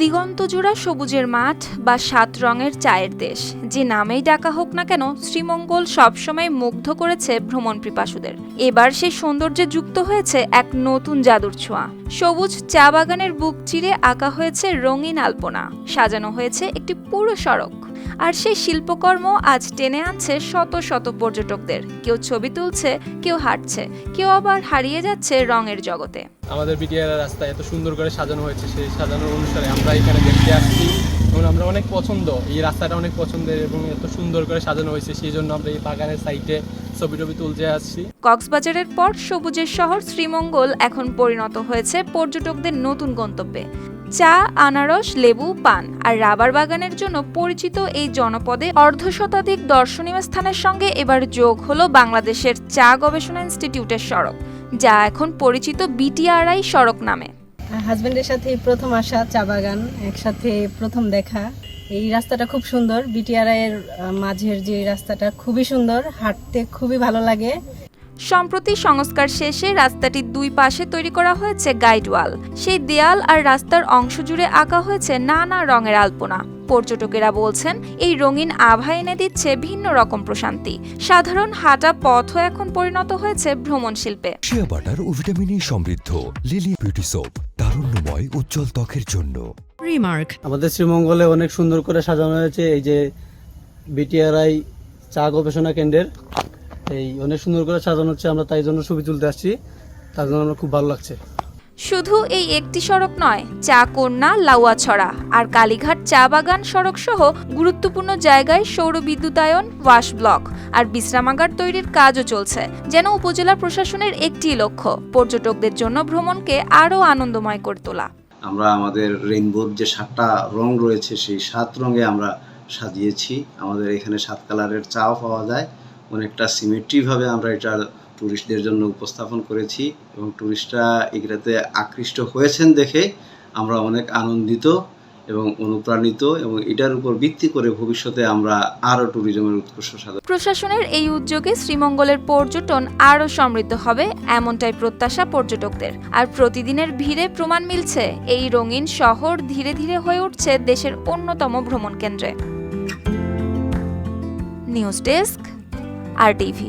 দিগন্তজোড়া সবুজের মাঠ বা সাত রঙের চায়ের দেশ, যে নামেই ডাকা হোক না কেন, শ্রীমঙ্গল সবসময় মুগ্ধ করেছে ভ্রমণ পিপাসুদের। এবার সেই সৌন্দর্যে যুক্ত হয়েছে এক নতুন জাদুর ছোঁয়া। সবুজ চা বাগানের বুক চিরে আঁকা হয়েছে রঙিন আলপনা, সাজানো হয়েছে একটি পুরো সড়ক। আর সেই শিল্পকর্ম আজ টেনে আনছে শত শত পর্যটকদের। কেউ ছবি তুলছে, কেউ হাঁটছে, কেউ আবার হারিয়ে যাচ্ছে রঙের জগতে। আমাদের বিটিআর রাস্তা এত সুন্দর করে সাজানো হয়েছে, সেই সাজানোর অনুসারে আমরা এখানে দেখতে আসছি এবং আমরা অনেক পছন্দ, এই রাস্তাটা অনেক পছন্দের এবং এত সুন্দর করে সাজানো হয়েছে, সেই জন্য আমরা এই বাগানের সাইডে ছবি টবি তুলতে আসছি। কক্সবাজারের পর সবুজের শহর শ্রীমঙ্গল এখন পরিণত হয়েছে পর্যটকদের নতুন গন্তব্যে। চা, আনারস, লেবু, পান আর রাবার বাগানের জন্য পরিচিত এই জনপদে অর্ধশতাধিক দর্শনীয় স্থানের সঙ্গে এবার যোগ হলো বাংলাদেশের চা গবেষণা ইনস্টিটিউটের সড়ক। যা এখন পরিচিত বিটিআরআই সড়ক নামে। হাজবেন্ডের সাথে প্রথম আসা চা বাগান একসাথে প্রথম দেখা। এই রাস্তাটা খুব সুন্দর। বিটিআরআই এর মাঝের যে রাস্তাটা খুবই সুন্দর হাঁটতে খুবই ভালো লাগে। সম্প্রতি সংস্কার শেষে রাস্তাটির দুই পাশে তৈরি করা হয়েছে গাইড ওয়াল সেই দেয়াল আর রাস্তার অংশ জুড়ে আঁকা হয়েছে নানা রঙের আলপনা। পর্যটকেরা বলছেন এই রঙিন আভা এনে দিচ্ছে ভিন্ন রকম প্রশান্তি। সাধারণ হাঁটা পথও এখন পরিণত হয়েছে ভ্রমণ শিল্পে। শিয়া বাটার ও ভিটামিনে সমৃদ্ধ লিলি বিউটি সোপ তারুণ্যময় উজ্জ্বল ত্বকের জন্য। Remark. আমাদের শ্রীমঙ্গলে অনেক সুন্দর করে সাজানো হয়েছে এই যে বিটিআরআই চা গবেষণা কেন্দ্রের। এই অনেক সুন্দর করে সাজানো হচ্ছে আমরা তাই জন্য ছবি তুলতে আসছি তার জন্য আমার খুব ভালো লাগছে। শুধু এই একটি সড়ক নয়, চা কন্যা লাউয়াছড়া আর কালীঘাট চা বাগান সড়ক সহ গুরুত্বপূর্ণ জায়গায় সৌর বিদ্যুতায়ন, ওয়াশ ব্লক আর বিশ্রামাগার তৈরির কাজও চলছে, যেন উপজেলা প্রশাসনের একটি লক্ষ্য, পর্যটকদের জন্য ভ্রমণকে আরও আনন্দময় করে তোলা। আমরা আমাদের রেইনবোর যে সাতটা রং রয়েছে, সেই সাত রঙে আমরা সাজিয়েছি। আমাদের এখানে সাত কালারের চাও পাওয়া যায়। অনেকটা সিমেট্রিভাবে আমরা এটা ট্যুরিস্টদের জন্য উপস্থাপন করেছি এবং ট্যুরিস্টরা এগুলোতে আকৃষ্ট হয়েছেন দেখে আমরা অনেক আনন্দিত এবং অনুপ্রাণিত এবং এটার উপর ভিত্তি করে ভবিষ্যতে আমরা আরও ট্যুরিজমের উৎকর্ষ সাধন প্রশাসনের এই উদ্যোগে শ্রীমঙ্গলের পর্যটন আরও সমৃদ্ধ হবে এমনটাই প্রত্যাশা পর্যটকদের। আর প্রতিদিনের ভিড়ে প্রমাণ মিলছে, এই রঙিন শহর ধীরে ধীরে হয়ে উঠছে দেশের অন্যতম ভ্রমণ কেন্দ্রে নিউজ ডেস্ক আর টিভি।